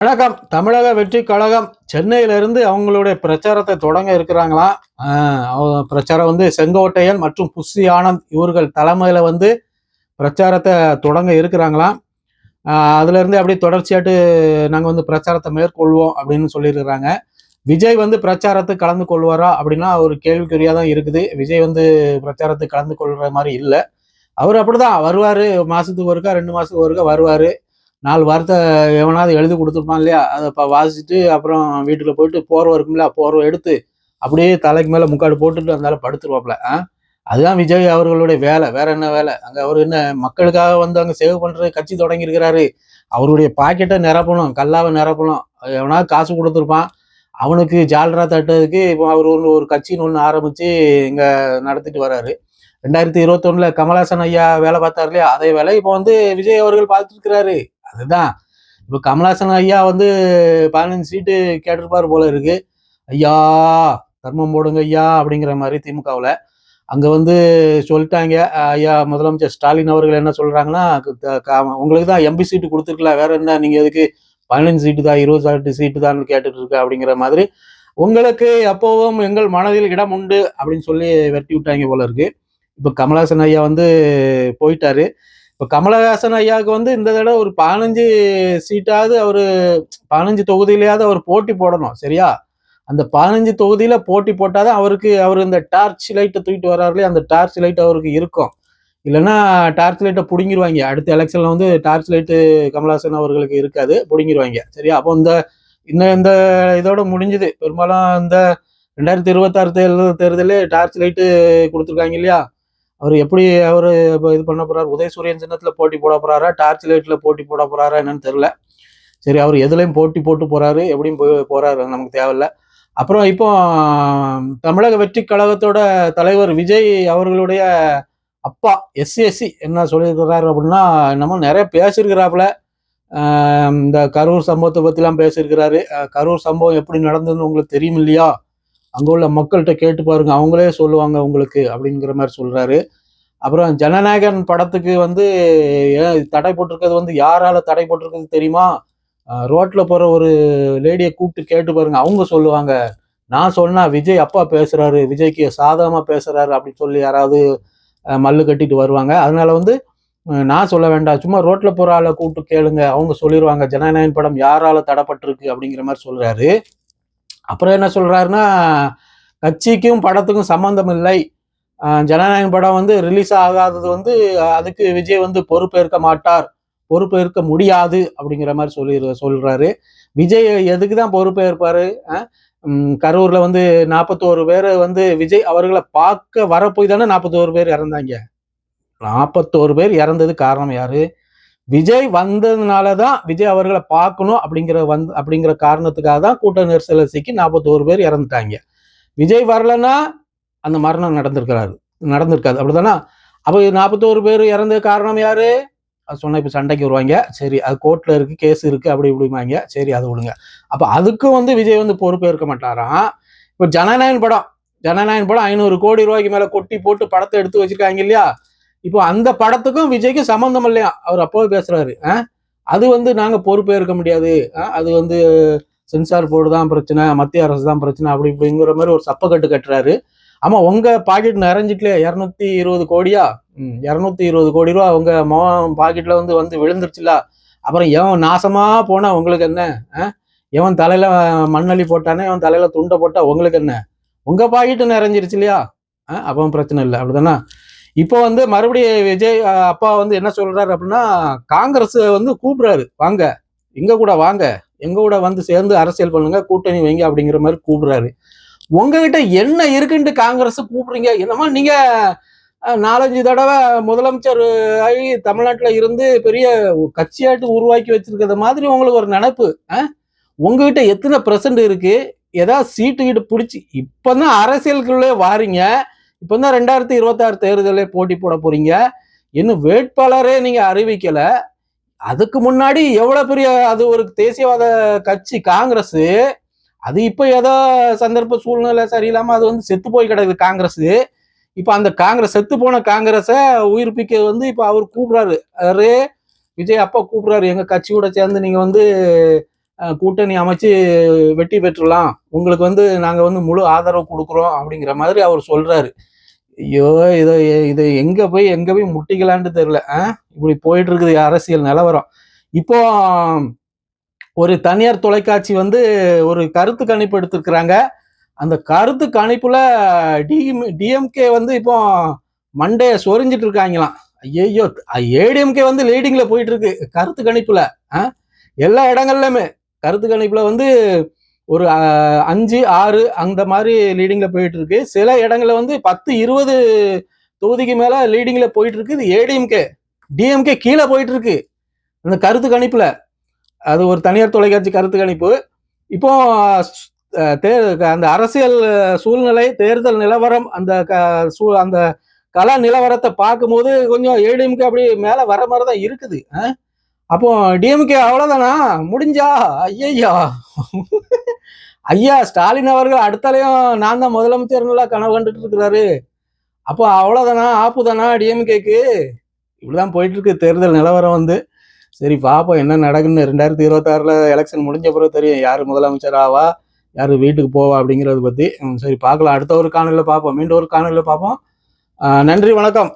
வணக்கம். தமிழக வெற்றி கழகம் சென்னையிலிருந்து அவங்களுடைய பிரச்சாரத்தை தொடங்க இருக்கிறாங்களாம் அவங்க பிரச்சாரம் வந்து செங்கோட்டையன் மற்றும் புஷி ஆனந்த் இவர்கள் தலைமையில் வந்து பிரச்சாரத்தை தொடங்க இருக்கிறாங்களாம் அதுலேருந்து அப்படியே தொடர்ச்சியாட்டு நாங்கள் வந்து பிரச்சாரத்தை மேற்கொள்வோம் அப்படின்னு சொல்லியிருக்கிறாங்க. விஜய் வந்து பிரச்சாரத்துக்கு கலந்து கொள்வாரா அப்படின்னா ஒரு கேள்விக்குறியாக தான் இருக்குது. விஜய் வந்து பிரச்சாரத்துக்கு கலந்து கொள்கிற மாதிரி இல்லை. அவர் அப்படிதான் வருவார். மாதத்துக்கு ஒருக்கா ரெண்டு மாதத்துக்கு ஒருக்கா வருவார். நாலு வார்த்தை எவனாவது எழுதி கொடுத்துருப்பான் இல்லையா? அதை இப்போ வாசிச்சுட்டு அப்புறம் வீட்டுக்கு போயிட்டு போர்வை இருக்கும்ல போர்வை எடுத்து அப்படியே தலைக்கு மேலே முக்காடு போட்டுட்டு வந்தாலும் படுத்துருவாப்ல ஆ? அதுதான் விஜய் அவர்களுடைய வேலை. வேற என்ன வேலை? அங்கே அவர் என்ன மக்களுக்காக வந்து அங்கே சேவ் பண்ணுறது கட்சி தொடங்கியிருக்கிறாரு. அவருடைய பாக்கெட்டை நிரப்பணும் கல்லாவை நிரப்பணும். எவனாவது காசு கொடுத்துருப்பான். அவனுக்கு ஜால்ரா தட்டுறதுக்கு இப்போ அவர் ஒன்று ஒரு கட்சின்னு ஒன்று ஆரம்பித்து இங்கே நடத்திட்டு வராரு. ரெண்டாயிரத்தி இருபத்தொன்னில் கமலாசன் ஐயா வேலை பார்த்தாரு இல்லையா? அதே வேலை இப்போ வந்து விஜய் அவர்கள் பார்த்துருக்கிறாரு அதுதான். இப்போ கமலாசன் ஐயா வந்து பதினஞ்சு சீட்டு கேட்டிருப்பார் போல இருக்கு. ஐயா தர்மம் போடுங்க ஐயா அப்படிங்கிற மாதிரி திமுகவில். அங்கே வந்து சொல்லிட்டாங்க. ஐயா முதலமைச்சர் ஸ்டாலின் அவர்கள் என்ன சொல்கிறாங்கன்னா உங்களுக்கு தான் எம்பி சீட்டு கொடுத்துருக்கலாம் வேற என்ன நீங்கள் எதுக்கு பதினஞ்சு சீட்டு தான் இருபது சீட்டு சீட்டு தான் கேட்டுட்டு இருக்கு அப்படிங்கிற மாதிரி. உங்களுக்கு எப்போவும் எங்கள் மனதில் இடம் உண்டு அப்படின்னு சொல்லி வெட்டி விட்டாங்க போல இருக்கு. இப்போ கமலாசன் ஐயா வந்து போயிட்டாரு. இப்போ கமலஹாசன் ஐயாவுக்கு வந்து இந்த தடவை ஒரு பதினஞ்சு சீட்டாவது அவர் பதினஞ்சு தொகுதியிலேயாவது அவர் போட்டி போடணும் சரியா? அந்த பதினஞ்சு தொகுதியில போட்டி போட்டாதான் அவருக்கு அவர் இந்த டார்ச் லைட்டை தூக்கிட்டு வர்றாருலே அந்த டார்ச் லைட் அவருக்கு இருக்கும். இல்லைன்னா டார்ச் லைட்டை பிடுங்கிருவாங்க. அடுத்த எலெக்ஷன்ல வந்து டார்ச் லைட்டு கமலஹாசன் அவர்களுக்கு இருக்காது பிடுங்கிருவாங்க சரியா? அப்போ இந்த இந்த இந்த இதோட முடிஞ்சுது. பெரும்பாலும் இந்த ரெண்டாயிரத்தி இருபத்தாறு தேர்தல் தேர்தலே டார்ச் லைட்டு கொடுத்துருக்காங்க இல்லையா? அவர் எப்படி அவர் இப்போ இது பண்ண போறாரு? உதயசூரியன் சின்னத்தில் போட்டி போட போறாரா? டார்ச் லைட்டில் போட்டி போட போறாரா என்னன்னு தெரியல. சரி அவர் எதுலையும் போட்டி போட்டு போறாரு எப்படியும் போய் போறாரு நமக்கு தேவையில்ல. அப்புறம் இப்போ தமிழக வெற்றி கழகத்தோட தலைவர் விஜய் அவர்களுடைய அப்பா எஸ்சிஎஸ்சி என்ன சொல்லியிருக்கிறாரு அப்படின்னா நம்ம நிறைய பேசியிருக்கிறாப்புல. இந்த கரூர் சம்பவத்தை பற்றிலாம் பேசியிருக்கிறாரு. கரூர் சம்பவம் எப்படி நடந்ததுன்னு உங்களுக்கு தெரியும் இல்லையா? அங்கே உள்ள மக்கள்கிட்ட கேட்டு பாருங்க. அவங்களே சொல்லுவாங்க உங்களுக்கு அப்படிங்கிற மாதிரி சொல்கிறாரு அப்புறம் ஜனநாயகன் படத்துக்கு வந்து ஏன் தடை போட்டிருக்கிறது வந்து யாரால தடை போட்டிருக்கிறது தெரியுமா? ரோட்டில் போகிற ஒரு லேடியை கூப்பிட்டு கேட்டு பாருங்க. அவங்க சொல்லுவாங்க. நான் சொன்னா விஜய் அப்பா பேசுகிறாரு விஜய்க்கு சாதகமாக பேசுகிறாரு அப்படின்னு சொல்லி யாராவது மல்லு கட்டிட்டு வருவாங்க. அதனால வந்து நான் சொல்ல வேண்டாம். சும்மா ரோட்டில் போகிற ஆளை கூப்பிட்டு கேளுங்க. அவங்க சொல்லிடுவாங்க ஜனநாயகன் படம் யாரால தடைப்பட்டிருக்கு அப்படிங்கிற மாதிரி சொல்கிறாரு அப்புறம் என்ன சொல்கிறாருன்னா கட்சிக்கும் படத்துக்கும் சம்மந்தம் இல்லை. ஜனநாயக ஜனநாயகன் படம் வந்து ரிலீஸ் ஆகாதது வந்து அதுக்கு விஜய் வந்து பொறுப்பேற்க மாட்டார். பொறுப்பேற்க முடியாது அப்படிங்கிற மாதிரி சொல்லி சொல்கிறாரு விஜய் எதுக்கு தான் பொறுப்பேற்பார்? கரூரில் வந்து நாற்பத்தோரு பேர் வந்து விஜய் அவர்களை பார்க்க வர போய் தானே நாற்பத்தோரு பேர் இறந்தாங்க. நாற்பத்தோரு பேர் இறந்தது காரணம் யாரு? விஜய் வந்ததுனால தான் விஜய் அவர்களை பார்க்கணும் அப்படிங்கிற வந்து அப்படிங்கிற காரணத்துக்காக தான் கூட்ட நெரிசலை சிக்கி நாற்பத்தோரு பேர் இறந்துட்டாங்க. விஜய் வரலன்னா அந்த மரணம் நடந்திருக்கிறாரு நடந்திருக்காது. அப்படிதானா அப்போ நாற்பத்தோரு பேர் இறந்த காரணம் யாரு? அது சொன்னா இப்போ சண்டைக்கு வருவாங்க. சரி அது கோர்ட்டில் இருக்கு கேஸ் இருக்கு அப்படி இப்படிமாங்க சரி அது விடுங்க அப்போ அதுக்கும் வந்து விஜய் வந்து பொறுப்பேற்க மாட்டாராம். இப்போ ஜனநாயகன் படம் ஜனநாயகன் படம் ஐநூறு கோடி ரூபாய்க்கு மேலே கொட்டி போட்டு படத்தை எடுத்து வச்சிருக்காங்க இல்லையா? இப்போ அந்த படத்துக்கும் விஜய்க்கும் சம்மந்தம் இல்லையா? அவர் அப்போவே பேசுறாரு. ஆ? அது வந்து நாங்க பொறுப்பேற்க முடியாது. ஆ? அது வந்து சென்சார் போர்டு தான் பிரச்சனை மத்திய அரசு தான் பிரச்சனை அப்படி இப்படிங்கிற மாதிரி ஒரு சப்பக்கட்டு கட்டுறாரு. ஆமா உங்க பாக்கெட் நிறைஞ்சிட்டுல இரநூத்தி இருபது கோடியா? ம் இரநூத்தி இருபது கோடி ரூபா உங்க மோ பாக்கெட்ல வந்து வந்து விழுந்துருச்சுல. அப்புறம் எவன் நாசமா போனா உங்களுக்கு என்ன? ஆ? எவன் தலையில மண்ணள்ளி போட்டானே எவன் தலையில துண்டை போட்டா உங்களுக்கு என்ன? உங்க பாக்கெட்டு நிறைஞ்சிருச்சு இல்லையா? ஆ, பிரச்சனை இல்லை. அப்படிதானே? இப்போ வந்து மறுபடியும் விஜய் அப்பா வந்து என்ன சொல்றாரு அப்படின்னா காங்கிரஸ் வந்து கூப்பிடுறாரு வாங்க எங்க கூட வாங்க எங்க கூட வந்து சேர்ந்து அரசியல் பண்ணுங்க கூட்டணி வைங்க அப்படிங்கிற மாதிரி கூப்பிடுறாரு. உங்ககிட்ட என்ன இருக்குன்ட்டு காங்கிரஸ் கூப்பிடுறீங்க? என்னமா நீங்க நாலஞ்சு தடவை முதலமைச்சர் ஆகி தமிழ்நாட்டில் இருந்து பெரிய கட்சியாட்டு உருவாக்கி வச்சிருக்கிற மாதிரி உங்களுக்கு ஒரு நினப்பு உங்ககிட்ட எத்தனை பிரசன்ட் இருக்கு? ஏதாவது சீட்டு கிட்ட பிடிச்சி இப்பதான் அரசியலுக்குள்ளே வாரீங்க. இப்போ தான் ரெண்டாயிரத்தி இருபத்தாறு தேர்தலே போட்டி போட போறீங்க. இன்னும் வேட்பாளரே நீங்க அறிவிக்கல. அதுக்கு முன்னாடி எவ்வளவு பெரிய அது ஒரு தேசியவாத கட்சி காங்கிரஸ். அது இப்ப ஏதோ சந்தர்ப்ப சூழ்நிலை சரியில்லாம அது வந்து செத்து போய் கிடக்குது காங்கிரஸ். இப்ப அந்த காங்கிரஸ் செத்து போன காங்கிரஸை உயிர்ப்பிக்க வந்து இப்ப அவர் கூப்பிடுறாரு. அவரு விஜய் அப்பா கூப்பிடுறாரு. எங்க கட்சியோட சேர்ந்து நீங்க வந்து கூட்டணி அமைச்சு வெற்றி பெற்றுலாம் உங்களுக்கு வந்து நாங்க வந்து முழு ஆதரவு கொடுக்குறோம் அப்படிங்கிற மாதிரி அவர் சொல்றாரு. ஐயோ இதை இது எங்க போய் எங்க போய் முட்டிக்கலான்னு தெரியல. ஆ? இப்படி போயிட்டு இருக்குது அரசியல் நிலவரம். இப்போ ஒரு தனியார் தொலைக்காட்சி வந்து ஒரு கருத்து கணிப்பு எடுத்திருக்கிறாங்க. அந்த கருத்து கணிப்புல டிஎம் டிஎம்கே வந்து இப்போ மண்டைய சொரிஞ்சிட்டு இருக்காங்களாம். ஐயோ ஏடிஎம்கே வந்து லீடிங்ல போயிட்டு இருக்கு கருத்து கணிப்புல. ஆ? எல்லா இடங்கள்லயுமே கருத்து கணிப்புல வந்து ஒரு அஞ்சு ஆறு அந்த மாதிரி லீடிங்ல போயிட்டு இருக்கு சில இடங்கள்ல வந்து பத்து இருபது தொகுதிக்கு மேல லீடிங்ல போயிட்டு இருக்கு இது ஏடிஎம்கே டிஎம்கே கீழே போயிட்டு இருக்கு அந்த கருத்து கணிப்புல. அது ஒரு தனியார் தொலைக்காட்சி கருத்து கணிப்பு. இப்போ தே அந்த அரசியல் சூழ்நிலை தேர்தல் நிலவரம் அந்த க- சூ- அந்த கல நிலவரத்தை பார்க்கும்போது கொஞ்சம் ஏடிஎம்கே அப்படி மேலே வர மாதிரி தான் இருக்குது. அப்போ டிஎம்கே அவ்வளோதானா முடிஞ்சா? ஐயா ஐயா ஸ்டாலின் அவர்கள் அடுத்தாலையும் நான் தான் முதலமைச்சர்ல கனவு கண்டுட்டு இருக்கிறாரு. அப்போ அவ்வளவுதானா? ஆப்புதானா? டிஎம்கேக்கு இப்படிதான் போயிட்டு இருக்கு தேர்தல் நிலவரம் வந்து. சரி பாப்போம் என்ன நடக்குன்னு. ரெண்டாயிரத்தி இருபத்தாறுல எலெக்ஷன் முடிஞ்ச பிறகு தெரியும் யார் முதலமைச்சர் ஆவா யார் வீட்டுக்கு போவா அப்படிங்கிறத பத்தி. சரி பார்க்கலாம். அடுத்த ஒரு காணொலியில் பார்ப்போம் மீண்டும் ஒரு காணொலியில் பார்ப்போம் நன்றி வணக்கம்.